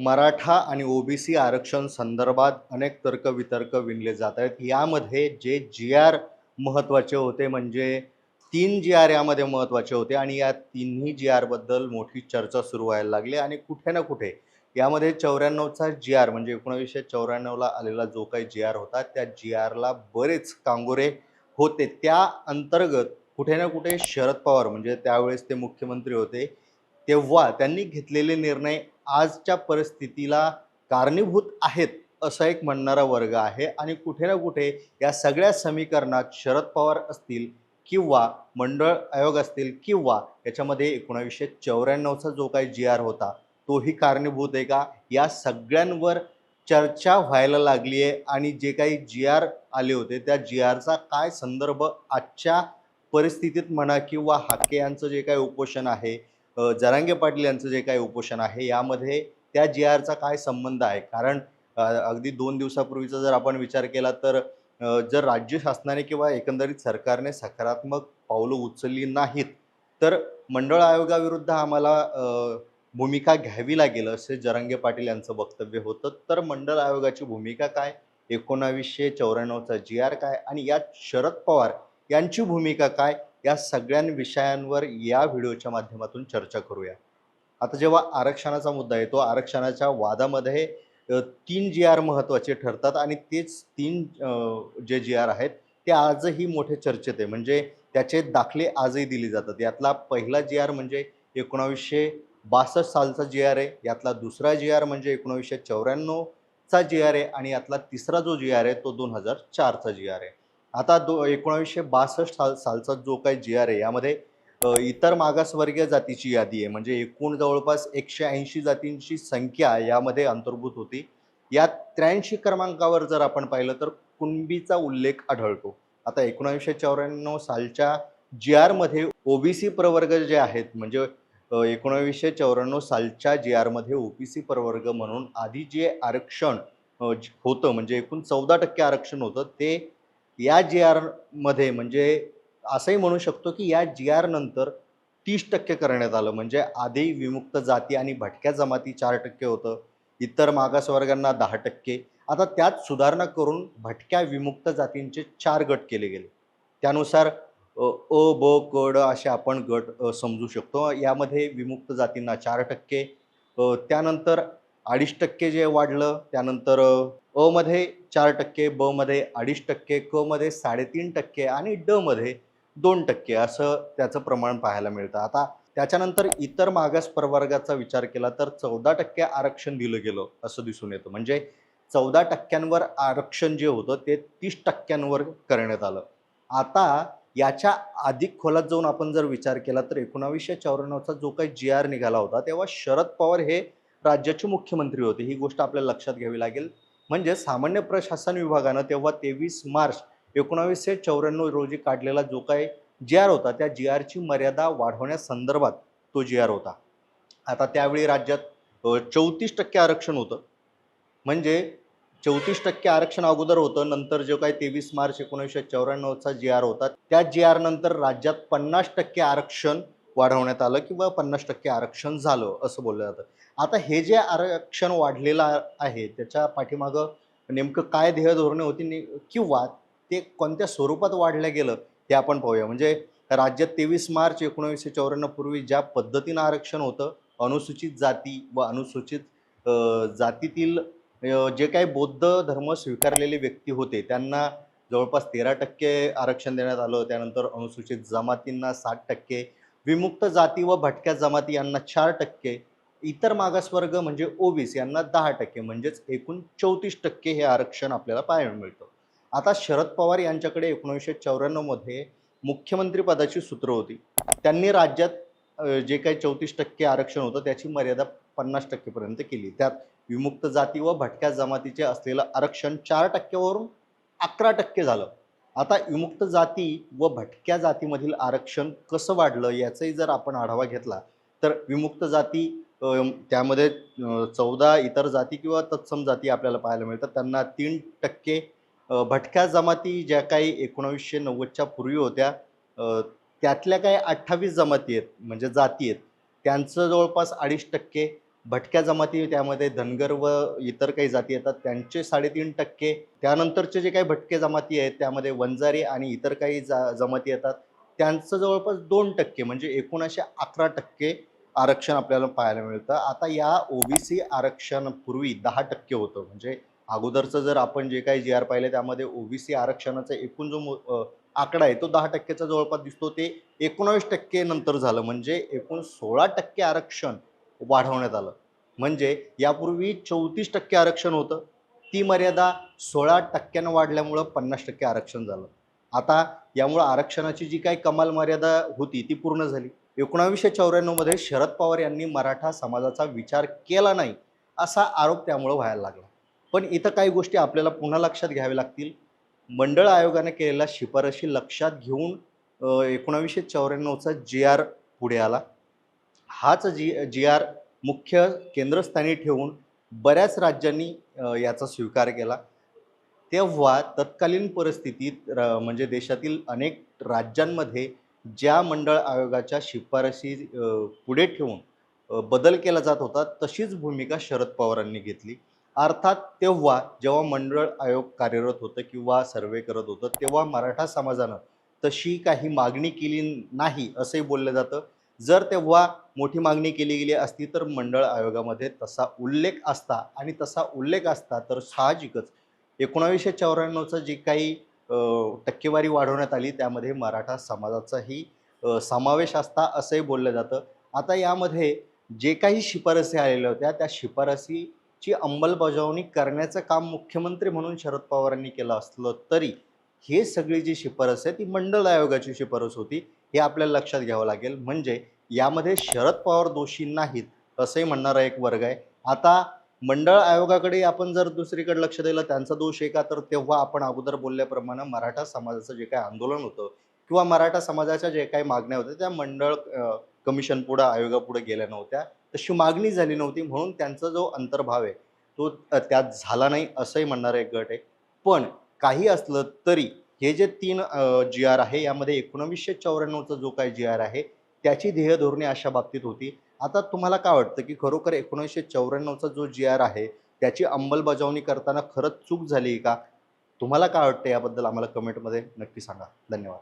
मराठा आणि ओबीसी आरक्षण संदर्भात अनेक तर्कवितर्क विणले जात आहेत. यामध्ये जे जी आर महत्त्वाचे होते म्हणजे तीन जी आर यामध्ये महत्त्वाचे होते आणि या तिन्ही जी आरबद्दल मोठी चर्चा सुरू व्हायला लागली आणि कुठे ना कुठे यामध्ये चौऱ्याण्णवचा जी आर म्हणजे एकोणीसशे चौऱ्याण्णवला आलेला जो काही जी आर होता त्या जी आरला बरेच कांगोरे होते. त्या अंतर्गत कुठे ना कुठे शरद पवार म्हणजे त्यावेळेस ते मुख्यमंत्री होते तेव्हा त्यांनी घेतलेले निर्णय आजच्या परिस्थितीला कारणीभूत आहेत असा एक म्हणणारा वर्ग आहे. आणि कुठे ना कुठे या सगळ्या समीकरणात शरद पवार असतील किंवा मंडळ आयोग असतील किंवा याच्यामध्ये एकोणावीसशे चौऱ्याण्णवचा जो काही जी आर होता तोही कारणीभूत आहे का? या सगळ्यांवर चर्चा व्हायला लागली आहे. आणि जे काही जी आर आले होते त्या जी आरचा काय संदर्भ आजच्या परिस्थितीत म्हणा किंवा हाके यांचं जे काही उपोषण आहे जरांगे पाटील यांचं जे काही उपोषण आहे यामध्ये त्या जी आरचा काय संबंध आहे? कारण अगदी दोन दिवसापूर्वीचा जर आपण विचार केला तर जर राज्य शासनाने किंवा एकंदरीत सरकारने सकारात्मक पावलं उचलली नाहीत तर मंडळ आयोगाविरुद्ध आम्हाला भूमिका घ्यावी लागेल असे जरांगे पाटील यांचं वक्तव्य होतं. तर मंडळ आयोगाची भूमिका काय? एकोणावीसशे चौऱ्याण्णवचा जी आर काय? आणि यात शरद पवार यांची भूमिका काय? या सगळ्या विषयांवर या व्हिडिओच्या माध्यमातून चर्चा करूया. आता जेव्हा आरक्षणाचा मुद्दा येतो आरक्षणाच्या वादामध्ये तीन जी आर महत्त्वाचे ठरतात आणि तेच तीन जे जी आर आहेत ते आजही मोठे चर्चेत आहे. म्हणजे त्याचे दाखले आजही दिले जातात. यातला पहिला जी आर म्हणजे एकोणावीसशे बासष्ट सालचा जी आर आहे यातला दुसरा जी आर म्हणजे एकोणावीसशे चौऱ्याण्णवचा जी आर आहे आणि यातला तिसरा जो जी आर आहे तो दोन हजार चारचा जी आर आहे. आता दो एकोणावीसशे बासष्ट साल सालचा जो काही जी आर आहे यामध्ये इतर मागासवर्गीय जातीची यादी आहे. म्हणजे एकूण जवळपास एकशे ऐंशी जातींची संख्या यामध्ये अंतर्भूत होती. या त्र्याऐंशी क्रमांकावर जर आपण पाहिलं तर कुणबीचा उल्लेख आढळतो. आता एकोणीसशे चौऱ्याण्णव सालच्या जी आरमध्ये ओबीसी प्रवर्ग जे आहेत म्हणजे एकोणावीसशे चौऱ्याण्णव सालच्या जी आरमध्ये ओबीसी प्रवर्ग म्हणून आधी जे आरक्षण होतं म्हणजे एकूण चौदा टक्के आरक्षण होतं ते या जी आरमध्ये म्हणजे असंही म्हणू शकतो की या जी आर नंतर तीस टक्के करण्यात आलं. म्हणजे आधी विमुक्त जाती आणि भटक्या जमाती चार टक्के होतं. इतर मागासवर्गांना दहा टक्के. आता त्यात सुधारणा करून भटक्या विमुक्त जातींचे चार गट केले गेले. त्यानुसार अ ब क ड असे आपण गट समजू शकतो. यामध्ये विमुक्त जातींना चार टक्के. त्यानंतर अडीच टक्के जे वाढलं त्यानंतर अमध्ये चार टक्के ब मध्ये अडीच टक्के क मध्ये साडेतीन टक्के आणि ड मध्ये दोन टक्के असं त्याचं प्रमाण पाहायला मिळतं. आता त्याच्यानंतर इतर मागास प्रवर्गाचा विचार केला तर चौदा टक्के आरक्षण दिलं गेलं असं दिसून येतं. म्हणजे चौदा टक्क्यांवर आरक्षण जे होतं ते तीस टक्क्यांवर करण्यात आलं. आता याच्या अधिक खोलात जाऊन आपण जर विचार केला तर एकोणावीसशे चौऱ्याण्णवचा जो काही जी आर निघाला होता तेव्हा शरद पवार हे राज्याचे मुख्यमंत्री होते. ही गोष्ट आपल्याला लक्षात घ्यावी लागेल. म्हणजे सामान्य प्रशासन विभागानं तेव्हा तेवीस मार्च एकोणावीसशे चौऱ्याण्णव रोजी काढलेला जो काही जी आर होता त्या जी आरची मर्यादा वाढवण्यासंदर्भात तो जी आर होता. आता त्यावेळी राज्यात चौतीस टक्के आरक्षण होतं. म्हणजे चौतीस टक्के आरक्षण अगोदर होतं नंतर जो काही तेवीस मार्च एकोणीसशे चौऱ्याण्णवचा जी आर होता त्या जी आर नंतर राज्यात पन्नास टक्के आरक्षण वाढवण्यात आलं किंवा पन्नास टक्के आरक्षण झालं असं बोललं जातं. आता हे जे आरक्षण वाढलेलं आहे त्याच्या पाठीमागं नेमकं काय ध्येय धोरणे होती ने- किंवा ते कोणत्या स्वरूपात वाढलं गेलं हे आपण पाहूया. म्हणजे राज्यात तेवीस मार्च एकोणीसशे चौऱ्याण्णव पूर्वी ज्या पद्धतीनं आरक्षण होतं अनुसूचित जाती व अनुसूचित जातीतील जे काही बौद्ध धर्म स्वीकारलेले व्यक्ती होते त्यांना जवळपास तेरा टक्के आरक्षण देण्यात आलं. त्यानंतर अनुसूचित जमातींना साठ टक्के विमुक्त जाती व भटक्या जमाती यांना चार टक्के इतर मागासवर्ग म्हणजे ओबीसी यांना दहा टक्के म्हणजेच एकूण चौतीस टक्के हे आरक्षण आपल्याला पाहायला मिळतं. आता शरद पवार यांच्याकडे एकोणीसशे चौऱ्याण्णवमध्ये मुख्यमंत्रीपदाची सूत्र होती. त्यांनी राज्यात जे काही चौतीस टक्के आरक्षण होतं त्याची मर्यादा पन्नास टक्केपर्यंत केली. त्यात विमुक्त जाती व भटक्या जमातीचे असलेलं आरक्षण चार टक्क्यावरून अकरा टक्के झालं. आता विमुक्त जाती व भटक्या जातीमधील आरक्षण कसं वाढलं याचाही जर आपण आढावा घेतला तर विमुक्त जाती त्यामध्ये चौदा इतर जाती किंवा तत्सम जाती आपल्याला पाहायला मिळतात. त्यांना तीन टक्के भटक्या जमाती ज्या काही एकोणावीसशे नव्वदच्या पूर्वी होत्या त्यातल्या काही अठ्ठावीस जमाती आहेत म्हणजे जाती आहेत त्यांचं जवळपास अडीच टक्के भटक्या जमाती त्यामध्ये धनगर व इतर काही जाती येतात त्यांचे साडेतीन टक्के. त्यानंतरचे जे काही भटके जमाती आहेत त्यामध्ये वंजारी आणि इतर काही जा जमाती येतात त्यांचं जवळपास दोन टक्के म्हणजे एकोणीसशे अकरा टक्के आरक्षण आपल्याला पाहायला मिळतं. आता या ओबीसी आरक्षणापूर्वी दहा टक्के होतं म्हणजे अगोदरचं जर आपण जे काही जी आर पाहिलं त्यामध्ये ओबीसी आरक्षणाचा एकूण जो आकडा आहे तो दहा टक्क्याचा जवळपास दिसतो. ते एकोणावीस टक्के नंतर झालं म्हणजे एकूण सोळा टक्के आरक्षण वाढवण्यात आलं. म्हणजे यापूर्वी चौतीस टक्के आरक्षण होतं. ती मर्यादा सोळा टक्क्यानं वाढल्यामुळं पन्नास टक्के आरक्षण झालं. आता यामुळं आरक्षणाची जी काही कमाल मर्यादा होती ती पूर्ण झाली. एकोणावीसशे चौऱ्याण्णवमध्ये शरद पवार यांनी मराठा समाजाचा विचार केला नाही असा आरोप त्यामुळं व्हायला लागला. पण इथं काही गोष्टी आपल्याला पुन्हा लक्षात घ्याव्या लागतील. मंडळ आयोगाने केलेल्या शिफारशी लक्षात घेऊन एकोणावीसशे चौऱ्याण्णवचा जे आर पुढे आला. हाच जी जी आर मुख्य केंद्रस्थानी ठेवून बऱ्याच राज्यांनी याचा स्वीकार केला. तेव्हा तत्कालीन परिस्थितीत र- म्हणजे देशातील अनेक राज्यांमध्ये ज्या मंडळ आयोगाच्या शिफारशी पुढे ठेवून बदल केला जात होता तशीच भूमिका शरद पवारांनी घेतली. अर्थात तेव्हा जेव्हा मंडळ आयोग कार्यरत होतं किंवा सर्वे करत होतं तेव्हा मराठा समाजानं तशी काही मागणी केली नाही असंही बोललं जातं. जर तेव्हा मोठी मागणी केली गेली असती तर मंडळ आयोगामध्ये तसा उल्लेख असता आणि तसा उल्लेख असता तर साहजिकच. एकोणावीसशे चौऱ्याण्णवचं जी काही टक्केवारी वाढवण्यात आली त्यामध्ये मराठा समाजाचाही समावेश असता असंही बोललं जातं. आता यामध्ये जे काही शिफारसी आलेल्या होत्या त्या शिफारसीची अंमलबजावणी करण्याचं काम मुख्यमंत्री म्हणून शरद पवारांनी केलं असलं तरी हे सगळी जी शिफारस आहे ती मंडळ आयोगाची शिफारस होती. हे आपल्याला लक्षात घ्यावं लागेल. म्हणजे यामध्ये शरद पवार दोषी नाहीत असंही म्हणणारा एक वर्ग आहे. आता मंडळ आयोगाकडे आपण जर दुसरीकडे लक्ष दिलं त्यांचा दोष आहे का? तर तेव्हा आपण अगोदर बोलल्याप्रमाणे मराठा समाजाचं जे काही आंदोलन होतं किंवा मराठा समाजाच्या जे काही मागण्या होत्या त्या मंडळ कमिशन पुढं आयोगापुढे गेल्या नव्हत्या. तशी मागणी झाली नव्हती म्हणून त्यांचा जो अंतर्भाव आहे तो त्यात झाला नाही असंही म्हणणारा एक गट आहे. पण काही असलं तरी हे जे तीन जी आर आहे यामध्ये एकोणवीसशे चौऱ्याण्णवचा जो काही जी आर आहे त्याची ध्येय धोरणे अशा बाबतीत होती. आता तुम्हाला काय वाटतं की खरोखर एकोणीसशे चौऱ्याण्णवचा जो जी आर आहे त्याची अंमलबजावणी करताना खरंच चूक झाली का? तुम्हाला काय वाटतं याबद्दल आम्हाला कमेंटमध्ये नक्की सांगा. धन्यवाद.